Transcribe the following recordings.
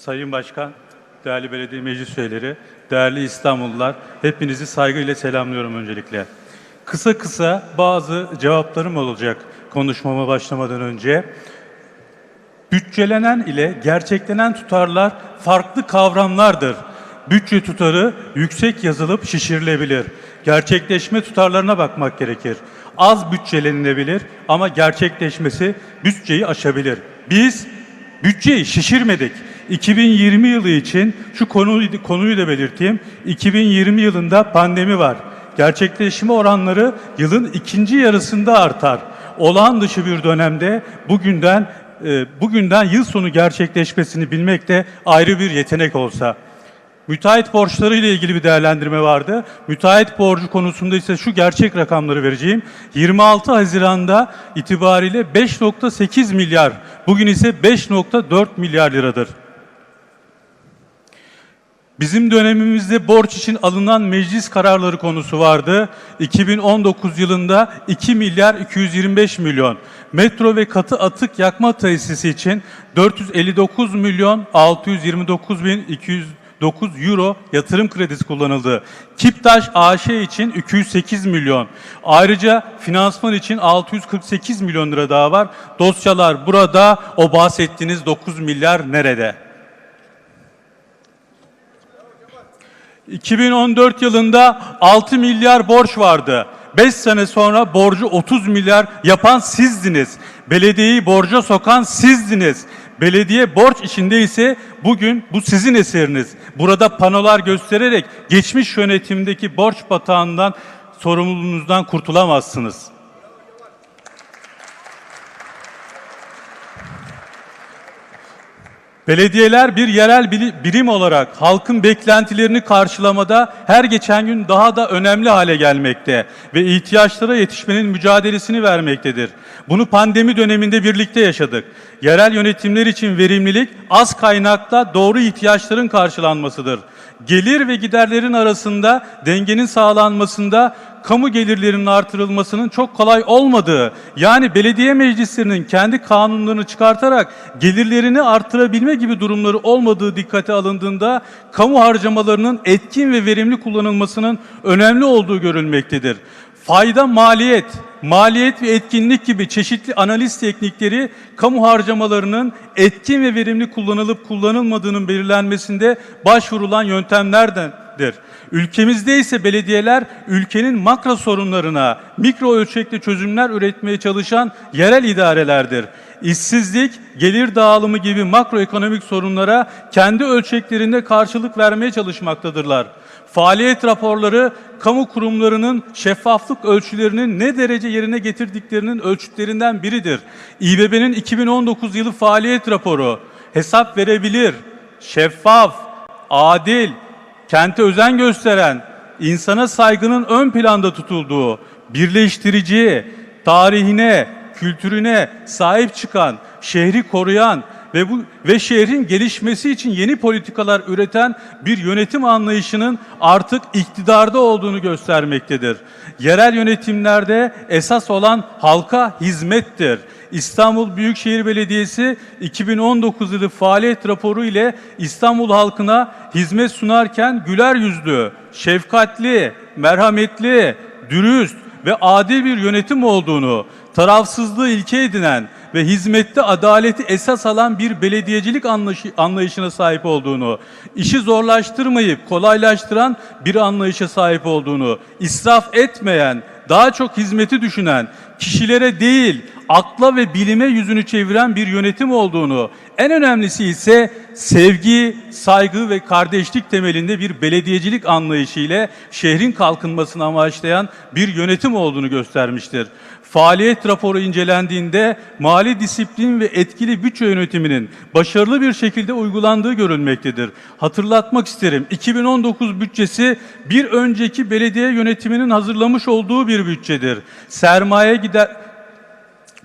Sayın Başkan, değerli belediye meclis üyeleri, değerli İstanbullular, hepinizi saygıyla selamlıyorum öncelikle. Kısa kısa bazı cevaplarım olacak konuşmama başlamadan önce. Bütçelenen ile gerçeklenen tutarlar farklı kavramlardır. Bütçe tutarı yüksek yazılıp şişirilebilir. Gerçekleşme tutarlarına bakmak gerekir. Az bütçelenilebilir ama gerçekleşmesi bütçeyi aşabilir. Biz bütçeyi şişirmedik. 2020 yılı için şu konuyu, konuyu da belirteyim. 2020 yılında pandemi var. Gerçekleşme oranları yılın ikinci yarısında artar. Olağan dışı bir dönemde bugünden e, bugünden yıl sonu gerçekleşmesini bilmek de ayrı bir yetenek olsa. Müteahhit borçları ile ilgili bir değerlendirme vardı. Müteahhit borcu konusunda ise şu gerçek rakamları vereceğim. 26 Haziran'da itibariyle 5.8 milyar, bugün ise 5.4 milyar liradır. Bizim dönemimizde borç için alınan meclis kararları konusu vardı. 2019 yılında 2 milyar 225 milyon. Metro ve katı atık yakma tesisi için 459 milyon 629 bin 209 euro yatırım kredisi kullanıldı. Kiptaş AŞ için 208 milyon. Ayrıca finansman için 648 milyon lira daha var. Dosyalar burada. O bahsettiğiniz 9 milyar nerede? 2014 yılında 6 milyar borç vardı. 5 sene sonra borcu 30 milyar yapan sizdiniz. Belediyeyi borca sokan sizdiniz. Belediye borç içinde ise bugün bu sizin eseriniz. Burada panolar göstererek geçmiş yönetimdeki borç batağından sorumluluğunuzdan kurtulamazsınız. Belediyeler bir yerel birim olarak halkın beklentilerini karşılamada her geçen gün daha da önemli hale gelmekte ve ihtiyaçlara yetişmenin mücadelesini vermektedir. Bunu pandemi döneminde birlikte yaşadık. Yerel yönetimler için verimlilik az kaynakla doğru ihtiyaçların karşılanmasıdır. Gelir ve giderlerin arasında dengenin sağlanmasında kamu gelirlerinin artırılmasının çok kolay olmadığı, yani belediye meclislerinin kendi kanunlarını çıkartarak gelirlerini artırabilme gibi durumları olmadığı dikkate alındığında kamu harcamalarının etkin ve verimli kullanılmasının önemli olduğu görülmektedir. Fayda maliyet, maliyet ve etkinlik gibi çeşitli analiz teknikleri kamu harcamalarının etkin ve verimli kullanılıp kullanılmadığının belirlenmesinde başvurulan yöntemlerdendir. Ülkemizde ise belediyeler ülkenin makro sorunlarına mikro ölçekli çözümler üretmeye çalışan yerel idarelerdir. İşsizlik, gelir dağılımı gibi makroekonomik sorunlara kendi ölçeklerinde karşılık vermeye çalışmaktadırlar. Faaliyet raporları kamu kurumlarının şeffaflık ölçülerinin ne derece yerine getirdiklerinin ölçütlerinden biridir. İBB'nin 2019 yılı faaliyet raporu hesap verebilir, şeffaf, adil, kente özen gösteren, insana saygının ön planda tutulduğu, birleştirici, tarihine, kültürüne sahip çıkan, şehri koruyan ve bu ve şehrin gelişmesi için yeni politikalar üreten bir yönetim anlayışının artık iktidarda olduğunu göstermektedir. Yerel yönetimlerde esas olan halka hizmettir. İstanbul Büyükşehir Belediyesi 2019 yılı faaliyet raporu ile İstanbul halkına hizmet sunarken güler yüzlü, şefkatli, merhametli, dürüst ve adil bir yönetim olduğunu, tarafsızlığı ilke edinen ve hizmette adaleti esas alan bir belediyecilik anlayışı, anlayışına sahip olduğunu, işi zorlaştırmayıp kolaylaştıran bir anlayışa sahip olduğunu, israf etmeyen, daha çok hizmeti düşünen, kişilere değil akla ve bilime yüzünü çeviren bir yönetim olduğunu, en önemlisi ise sevgi, saygı ve kardeşlik temelinde bir belediyecilik anlayışı ile şehrin kalkınmasını amaçlayan bir yönetim olduğunu göstermiştir. Faaliyet raporu incelendiğinde mali disiplin ve etkili bütçe yönetiminin başarılı bir şekilde uygulandığı görülmektedir. Hatırlatmak isterim 2019 bütçesi bir önceki belediye yönetiminin hazırlamış olduğu bir bütçedir. Sermaye gider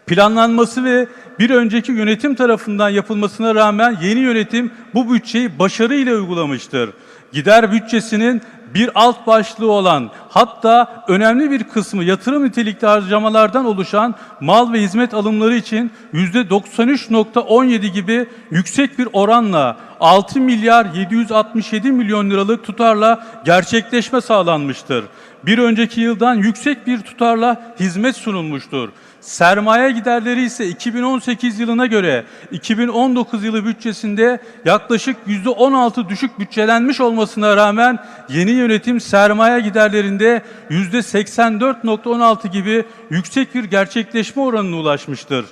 planlanması ve bir önceki yönetim tarafından yapılmasına rağmen yeni yönetim bu bütçeyi başarıyla uygulamıştır. Gider bütçesinin bir alt başlığı olan hatta önemli bir kısmı yatırım nitelikli harcamalardan oluşan mal ve hizmet alımları için %93.17 gibi yüksek bir oranla 6 milyar 767 milyon liralık tutarla gerçekleşme sağlanmıştır. Bir önceki yıldan yüksek bir tutarla hizmet sunulmuştur. Sermaye giderleri ise 2018 yılına göre 2019 yılı bütçesinde yaklaşık %16 düşük bütçelenmiş olmasına rağmen yeni yönetim sermaye giderlerinde %84.16 gibi yüksek bir gerçekleşme oranına ulaşmıştır.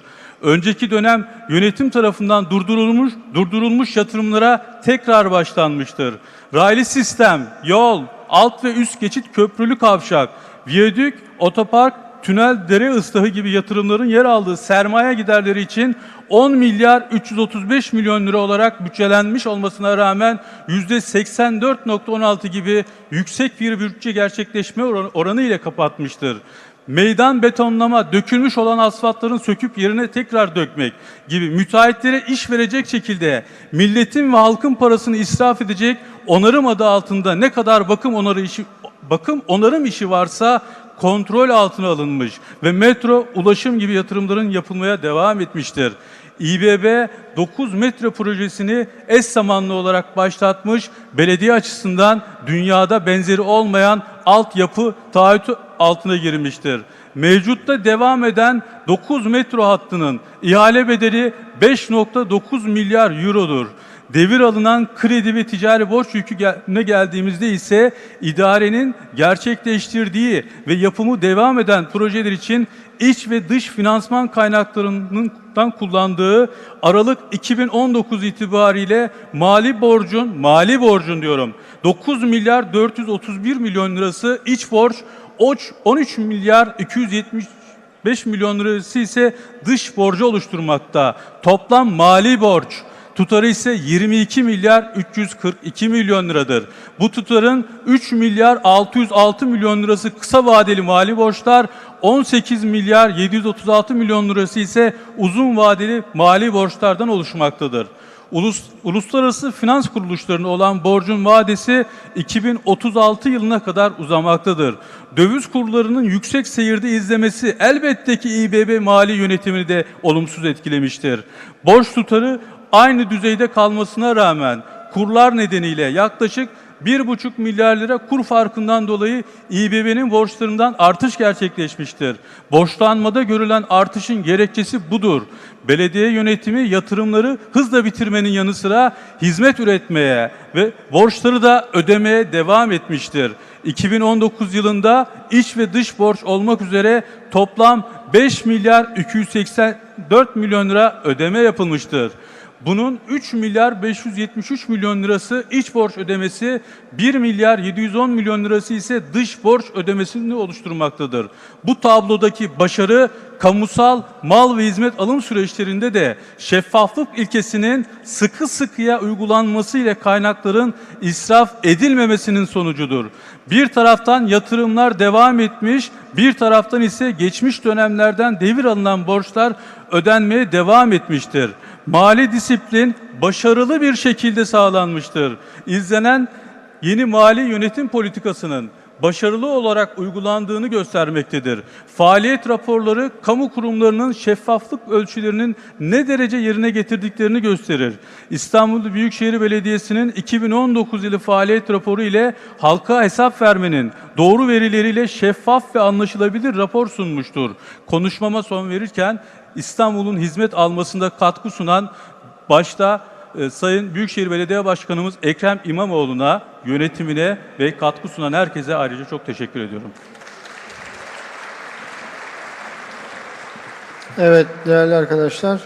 Önceki dönem yönetim tarafından durdurulmuş durdurulmuş yatırımlara tekrar başlanmıştır. Raylı sistem, yol, alt ve üst geçit köprülü kavşak, viyadük, otopark, tünel, dere ıslahı gibi yatırımların yer aldığı sermaye giderleri için 10 milyar 335 milyon lira olarak bütçelenmiş olmasına rağmen %84.16 gibi yüksek bir bütçe gerçekleşme oranı, ile kapatmıştır. Meydan betonlama, dökülmüş olan asfaltların söküp yerine tekrar dökmek gibi müteahhitlere iş verecek şekilde milletin ve halkın parasını israf edecek onarım adı altında ne kadar bakım onarı işi bakım onarım işi varsa kontrol altına alınmış ve metro, ulaşım gibi yatırımların yapılmaya devam etmiştir. İBB 9 metro projesini eş zamanlı olarak başlatmış, belediye açısından dünyada benzeri olmayan altyapı taahhütü altına girmiştir. Mevcutta devam eden 9 metro hattının ihale bedeli 5.9 milyar eurodur. Devir alınan kredi ve ticari borç yüküne geldiğimizde ise idarenin gerçekleştirdiği ve yapımı devam eden projeler için iç ve dış finansman kaynaklarından kullandığı Aralık 2019 itibariyle mali borcun, mali borcun diyorum, 9 milyar 431 milyon lirası iç borç, 13 milyar 270 5 milyon lirası ise dış borcu oluşturmakta. Toplam mali borç tutarı ise 22 milyar 342 milyon liradır. Bu tutarın 3 milyar 606 milyon lirası kısa vadeli mali borçlar, 18 milyar 736 milyon lirası ise uzun vadeli mali borçlardan oluşmaktadır. Ulus, uluslararası finans kuruluşlarına olan borcun vadesi 2036 yılına kadar uzamaktadır. Döviz kurlarının yüksek seyirde izlemesi elbette ki İBB mali yönetimini de olumsuz etkilemiştir. Borç tutarı aynı düzeyde kalmasına rağmen kurlar nedeniyle yaklaşık 1,5 milyar lira kur farkından dolayı İBB'nin borçlarından artış gerçekleşmiştir. Borçlanmada görülen artışın gerekçesi budur. Belediye yönetimi yatırımları hızla bitirmenin yanı sıra hizmet üretmeye ve borçları da ödemeye devam etmiştir. 2019 yılında iç ve dış borç olmak üzere toplam 5 milyar 284 milyon lira ödeme yapılmıştır. Bunun 3 milyar 573 milyon lirası iç borç ödemesi, 1 milyar 710 milyon lirası ise dış borç ödemesini oluşturmaktadır. Bu tablodaki başarı kamusal mal ve hizmet alım süreçlerinde de şeffaflık ilkesinin sıkı sıkıya uygulanması ile kaynakların israf edilmemesinin sonucudur. Bir taraftan yatırımlar devam etmiş, bir taraftan ise geçmiş dönemlerden devir alınan borçlar ödenmeye devam etmiştir. Mali disiplin başarılı bir şekilde sağlanmıştır. İzlenen yeni mali yönetim politikasının başarılı olarak uygulandığını göstermektedir. Faaliyet raporları kamu kurumlarının şeffaflık ölçülerinin ne derece yerine getirdiklerini gösterir. İstanbul Büyükşehir Belediyesi'nin 2019 yılı faaliyet raporu ile halka hesap vermenin doğru verileriyle şeffaf ve anlaşılabilir rapor sunmuştur. Konuşmama son verirken İstanbul'un hizmet almasında katkı sunan başta e, Sayın Büyükşehir Belediye Başkanımız Ekrem İmamoğlu'na, yönetimine ve katkı sunan herkese ayrıca çok teşekkür ediyorum. Evet değerli arkadaşlar